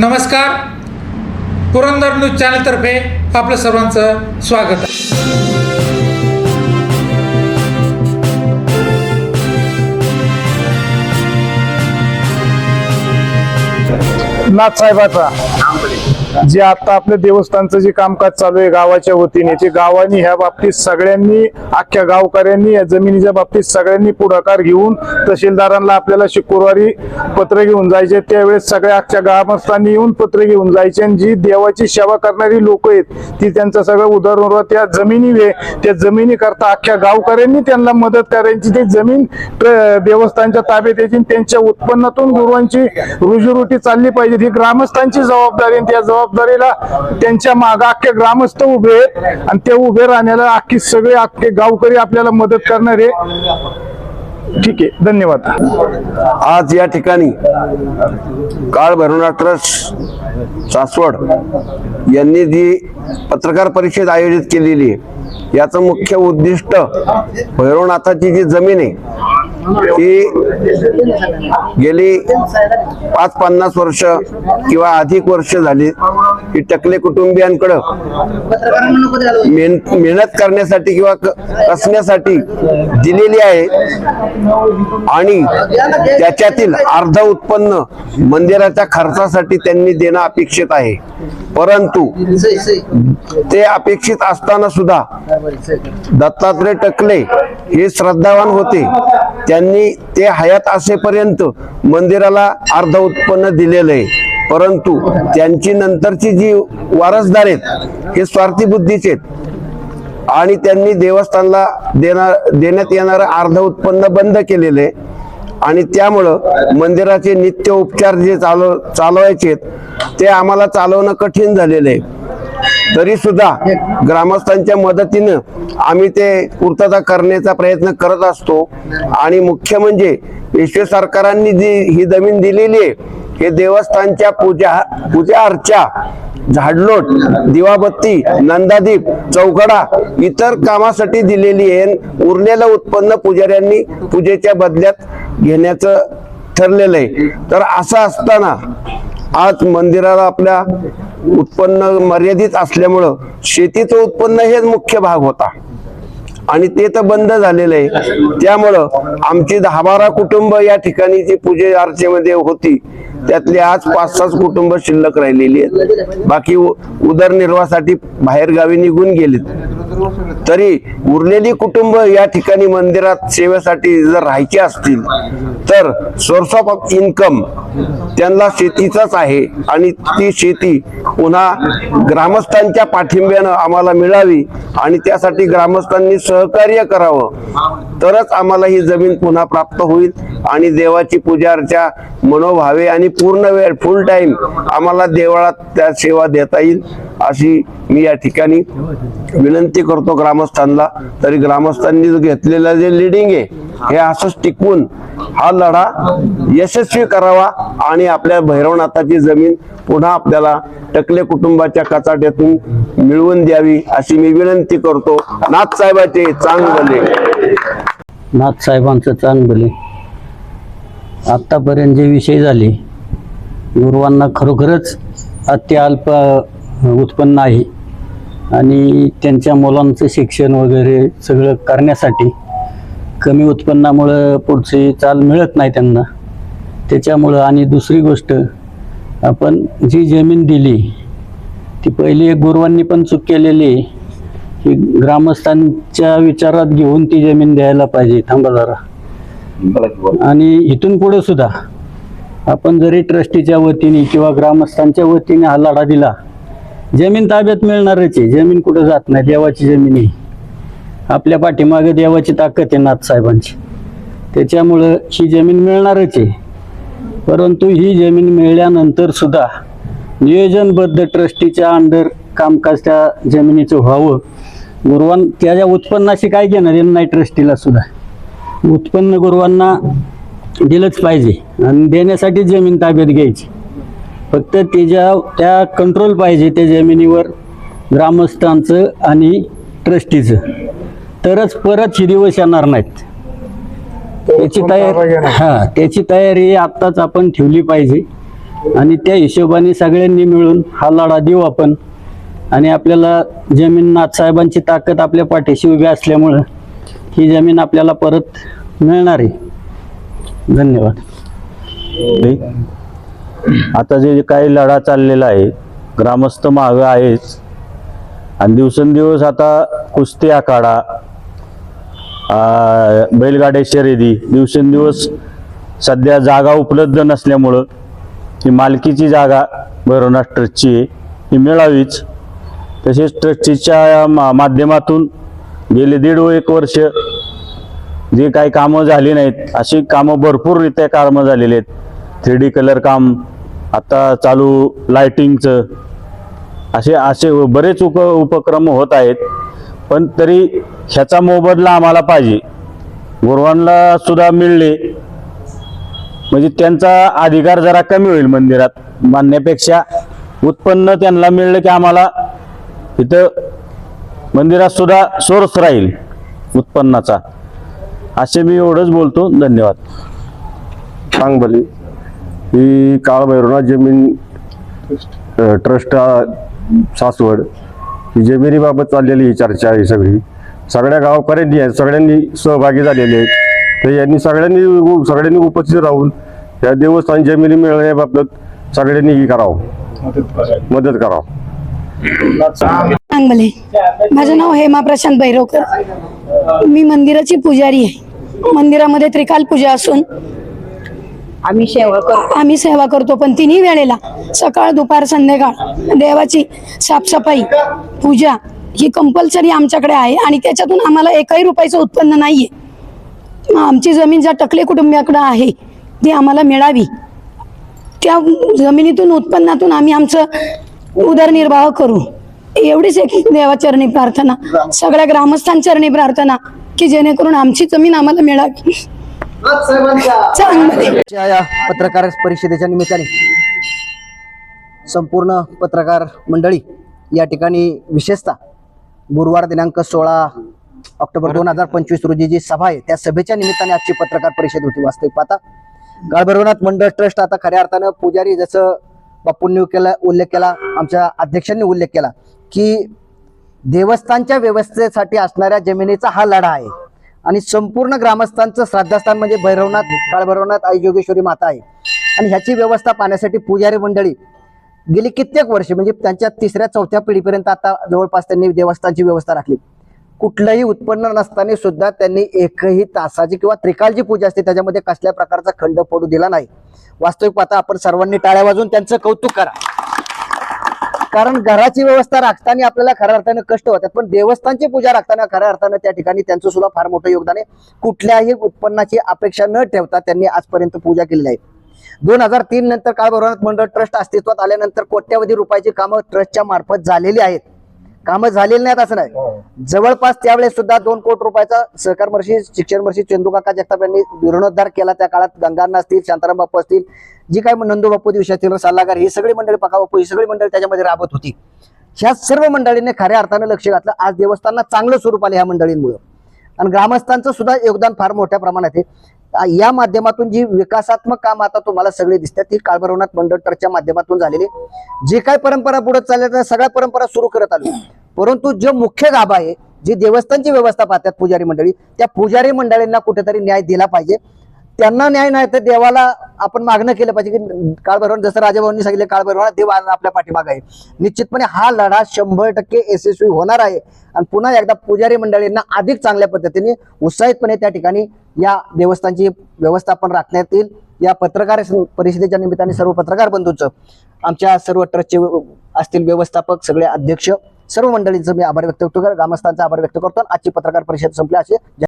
नमस्कार. पुरंदर न्यूज चॅनलतर्फे आपलं सर्वांचं स्वागत आहे. नाथसाहेबाचा जे आता आपल्या देवस्थानचं जे कामकाज चालू आहे गावाच्या वतीने ते गावानी ह्या बाबतीत सगळ्यांनी अख्ख्या गावकऱ्यांनी या जमिनीच्या बाबतीत सगळ्यांनी पुढाकार घेऊन तहसीलदारांना आपल्याला शुक्रवारी पत्र घेऊन जायचे. त्यावेळेस सगळ्या अख्ख्या ग्रामस्थांनी येऊन पत्र घेऊन जायचे आणि जी देवाची सेवा करणारी लोक आहेत ती त्यांचा सगळं उदरनिर्वाह त्या जमिनी वे त्या जमिनी करता अख्ख्या गावकऱ्यांनी त्यांना मदत करायची. ती जमीन देवस्थानच्या ताब्यात यायची आणि त्यांच्या उत्पन्नातून गुरुवांची रोजीरोटी चालली पाहिजे. ही ग्रामस्थांची जबाबदारी त्या आणि त्या जबाबदारीला त्यांच्या मागे अख्खे ग्रामस्थ उभे आहेत. आणि ते उभे राहण्याला अख्खी सगळे अख्खे गावकरी आपल्याला मदत करणारे. ठीक आहे धन्यवाद. आज या ठिकाणी काळ भैरवनाथ ट्रस्ट सासवड यांनी जी पत्रकार परिषद आयोजित केलेली आहे याचं मुख्य उद्दिष्ट भैरवनाथाची जी जमीन आहे ती गेली पाच पन्नास वर्ष किंवा अधिक वर्ष झाली ही टकले कुटुंबियांकडं मेहनत करण्यासाठी किंवा कसण्यासाठी दिलेली आहे. आणि त्याच्यातील अर्ध उत्पन्न मंदिराच्या खर्चासाठी त्यांनी देणं अपेक्षित आहे. परंतु ते अपेक्षित असताना सुद्धा दत्तात्रय टकले हे श्रद्धावान होते. त्यांनी ते हयात असेपर्यंत मंदिराला अर्ध उत्पन्न दिलेलं आहे. परंतु त्यांची नंतरची जी वारसदार आहेत हे स्वार्थी बुद्धीचे आहेत. आणि त्यांनी देवस्थानला देणार देण्यात येणारं अर्ध उत्पन्न बंद केलेलं आहे. आणि त्यामुळं मंदिराचे नित्य उपचार जे चालव चालवायचे ते आम्हाला चालवणं कठीण झालेलं आहे. तरी सुद्धा ग्रामस्थांच्या मदतीनं आम्ही ते पूर्तता करण्याचा प्रयत्न करत असतो. आणि मुख्य म्हणजे पेशवे सरकारांनी जी ही जमीन दिलेली आहे हे देवस्थानच्या पूजा पूजा अर्चा झाडलोट दिवाबत्ती नंदादीप चौकडा इतर कामासाठी दिलेली आहे उरलेलं उत्पन्न पुजाऱ्यांनी पूजेच्या बदल्यात घेण्याचं ठरलेलं आहे. तर असं असताना आज मंदिराला आपल्या उत्पन्न मर्यादित असल्यामुळं शेतीचं उत्पन्न हेच मुख्य भाग होता. आणि ते तर बंद झालेलं आहे. त्यामुळं आमची दहा बारा कुटुंब या ठिकाणी जी पूजे अर्चेमध्ये होती त्यातली आज पाच सहा कुटुंब शिल्लक राहिलेली आहेत. बाकी उदरनिर्वाहासाठी बाहेर गावी निघून गेलेत. तरी उरलेली कुटुंब या ठिकाणी मंदिरात सेवेसाठी जर राहायची असतील तर सोर्स ऑफ इन्कम त्यांना शेतीचाच आहे आणि ती शेती पुन्हा ग्रामस्थांच्या पाठिंब्यानं आम्हाला मिळावी आणि त्यासाठी ग्रामस्थांनी सहकार्य करावं. तरच आम्हाला ही जमीन पुन्हा प्राप्त होईल आणि देवाची पूजा अर्चा मनोभावे आणि पूर्ण वेळ फुल टाइम आम्हाला देवळात त्या सेवा देता येईल अशी मी या ठिकाणी विनंती करतो ग्रामस्थांना. तरी ग्रामस्थांनी घेतलेलं जे लिडिंग आहे हे असंच टिकवून हा लढा यशस्वी करावा आणि आपल्या भैरवनाथाची जमीन पुन्हा आपल्याला टकले कुटुंबाच्या कचाट्यातून मिळवून द्यावी अशी मी विनंती करतो. नाथ साहेबाचे चांगले नाथसाहेबांचं चांगले आत्तापर्यंत जे विषय झाले गुरुवांना खरोखरच अत्यल्प उत्पन्न आहे. आणि त्यांच्या मुलांचं शिक्षण वगैरे सगळं करण्यासाठी कमी उत्पन्नामुळं पुढची चाल मिळत नाही त्यांना. त्याच्यामुळं आणि दुसरी गोष्ट आपण जी जमीन दिली ती पहिली एक गुरुवांनी पण चूक केलेली आहे. की ग्रामस्थांच्या विचारात घेऊन ती जमीन द्यायला पाहिजे. थांबा जरा. आणि इथून पुढे सुद्धा आपण जरी ट्रस्टीच्या वतीने किंवा ग्रामस्थांच्या वतीने हा लढा दिला जमीन ताब्यात मिळणारच आहे. जमीन कुठं जात नाही देवाची जमीन आहे. आपल्या पाठीमागे देवाची ताकद आहे नाथसाहेबांची त्याच्यामुळं ही जमीन मिळणारच आहे. परंतु ही जमीन मिळाल्यानंतर सुद्धा नियोजनबद्ध ट्रस्टीच्या अंडर कामकाज त्या जमिनीचं व्हावं. गुरुवान त्याच्या उत्पन्नाशी काय घेणार आहे नाही ट्रस्टीला सुद्धा. उत्पन्न गुरुवांना दिलंच पाहिजे. आणि देण्यासाठी जमीन ताब्यात घ्यायची. फक्त त्याच्या त्या कंट्रोल पाहिजे त्या जमिनीवर ग्रामस्थांचं आणि ट्रस्टीचं. तरच परत ही दिवस येणार नाहीत. त्याची तयारी हा त्याची तयारी आत्ताच आपण ठेवली पाहिजे. आणि त्या हिशोबाने सगळ्यांनी मिळून हा लढा देऊ आपण. आणि आपल्याला जमीन नाथसाहेबांची ताकद आपल्या पाठीशी उभी असल्यामुळं ही जमीन आपल्याला परत मिळणार आहे. धन्यवाद. आता जे काही लढा चाललेला आहे ग्रामस्थ मागं आहेच. आणि दिवसेंदिवस आता कुस्ती आखाडा बैलगाड्या शर्यती दिवसेंदिवस सध्या जागा उपलब्ध नसल्यामुळं ही मालकीची जागा भैरवनाथ ट्रस्टची आहे ही मिळावीच. तसेच ट्रस्टीच्या मा माध्यमातून गेले दीड व एक वर्ष जे काही कामं झाली नाहीत अशी कामं भरपूररित्या कामं झालेली आहेत. थ्री डी कलर काम आता चालू लायटिंगचं असे असे बरेच उप उपक्रम होत आहेत. पण तरी ह्याचा मोबदला आम्हाला पाहिजे. गुरुवांना सुद्धा मिळले. म्हणजे त्यांचा अधिकार जरा कमी होईल मंदिरात. मानण्यापेक्षा उत्पन्न त्यांना मिळलं की आम्हाला इथं मंदिरात सुद्धा सोर्स राहील उत्पन्नाचा. असे मी एवढंच बोलतो. धन्यवाद. सांगभली. ही काळ भैरवनाथ जमीन ट्रस्ट सासवड ही जमिनीबाबत चाललेली ही चर्चा आहे सगळी. सगळ्या गावकऱ्यांनी आहे सगळ्यांनी सहभागी झालेले आहेत. तर यांनी सगळ्यांनी उ- सगळ्यांनी उपस्थित राहून या देवस्थान जमिनी मिळण्याबाबत सगळ्यांनी ही करावं. मदत करावं. सांगमले माझं नाव हेमा प्रशांत भैरवकर मी मंदिराची पुजारी आहे. मंदिरामध्ये त्रिकाल पूजा असून आम्ही सेवा करतो. आम्ही सेवा करतो पण तिन्ही वेळेला सकाळ दुपार संध्याकाळ देवाची साफसफाई पूजा ही कंपल्सरी आमच्याकडे आहे आणि त्याच्यातून आम्हाला एकही रुपयाचं उत्पन्न नाहीये. आमची जमीन ज्या टकले कुटुंबियाकडे आहे ती आम्हाला मिळावी. त्या जमिनीतून उत्पन्नातून आम्ही आमचं उदरनिर्वाह करू. एवढीच एक देवाचरणी प्रार्थना. सगळ्या ग्रामस्थांचरणी प्रार्थना की जेणेकरून आमची जमीन आम्हाला मिळावी. या पत्रकार परिषदेच्या निमित्ताने संपूर्ण पत्रकार मंडळी या ठिकाणी विशेषतः गुरुवार दिनांक सोळा ऑक्टोबर दोन हजार पंचवीस रोजी जी सभा आहे त्या सभेच्या निमित्ताने आजची पत्रकार परिषद होती वास्तविक पाहता. गाळभैरवनाथ मंडळ ट्रस्ट आता खऱ्या अर्थानं पुजारी जसं बापूंनी केला उल्लेख केला आमच्या अध्यक्षांनी उल्लेख केला की देवस्थानच्या व्यवस्थेसाठी असणाऱ्या जमिनीचा हा लढा आहे. आणि संपूर्ण ग्रामस्थांचं श्राद्धास्थान म्हणजे भैरवनाथ काळभैरवनाथ आई जोगेश्वरी माता आहे. आणि ह्याची व्यवस्था पाहण्यासाठी पुजारी मंडळी गेली कित्येक वर्षे म्हणजे त्यांच्या तिसऱ्या चौथ्या पिढीपर्यंत आता जवळपास त्यांनी देवस्थानची व्यवस्था राखली. कुठलंही उत्पन्न नसताना सुद्धा त्यांनी एकही तासाची किंवा त्रिकालची पूजा असते. त्याच्यामध्ये कसल्या प्रकारचा खंड पडू दिला नाही. वास्तविक पाहता आपण सर्वांनी टाळ्या वाजवून त्यांचं कौतुक करा. कारण घराची व्यवस्था राखताना आपल्याला खऱ्या अर्थानं कष्ट होतात. पण देवस्थानची पूजा राखताना खऱ्या अर्थानं त्या ठिकाणी त्यांचं सुद्धा फार मोठं योगदान आहे. कुठल्याही उत्पन्नाची अपेक्षा न ठेवता त्यांनी आजपर्यंत पूजा केलेली आहे दोन हजार तीन नंतर काळ भरवण्यात मंडळ ट्रस्ट अस्तित्वात आल्यानंतर कोट्यावधी रुपयाची कामं ट्रस्टच्या मार्फत झालेली आहेत. कामं झालेली नाहीत असं नाही. जवळपास त्यावेळेस सुद्धा दोन कोटी रुपयाचा सहकार वर्षी शिक्षण वर्षी चंदूकाका जगताप यांनी जीर्णोद्धार केला. त्या काळात गंगांना असतील शांताराम बापू असतील जी काही नंदू बापू दिवशी असतील सल्लागार ही सगळी मंडळी पका बापू ही सगळी मंडळी त्याच्यामध्ये राबत होती. ह्या सर्व मंडळींनी खऱ्या अर्थानं लक्ष घातलं. आज देवस्थानाला चांगलं स्वरूप आलं ह्या मंडळींमुळं. आणि ग्रामस्थांचं सुद्धा योगदान फार मोठ्या प्रमाणात आहे. या माध्यमातून जी विकासात्मक काम आता तुम्हाला सगळे दिसतात ती काळभैरवनाथ मंडळ ट्रस्टच्या माध्यमातून झालेली जे काय परंपरा पुढे चालल्या त्या सगळ्या परंपरा सुरू करत आलो. परंतु जो मुख्य गाभा आहे जी देवस्थानची व्यवस्था पाहतात पुजारी मंडळी त्या पुजारी मंडळींना कुठेतरी न्याय दिला पाहिजे. त्यांना न्याय नाही तर देवाला आपण मागणं केलं पाहिजे की काळभैरवान जसं राजाभाऊंनी सांगितलं काळभैरवाला देव आपल्या पाठीमाग. आहे निश्चितपणे हा लढा शंभर टक्के यशस्वी होणार आहे. आणि पुन्हा एकदा पुजारी मंडळींना अधिक चांगल्या पद्धतीने उत्साहितपणे त्या ठिकाणी या देवस्थानची व्यवस्थापन राखण्यात येईल. या पत्रकार परिषदेच्या निमित्ताने सर्व पत्रकार बंधूंचं आमच्या सर्व ट्रस्टचे असतील व्यवस्थापक सगळे अध्यक्ष सर्व मंडळींचं मी आभार व्यक्त करतो. ग्रामस्थांचा आभार व्यक्त करतो आजची पत्रकार परिषद संपली असे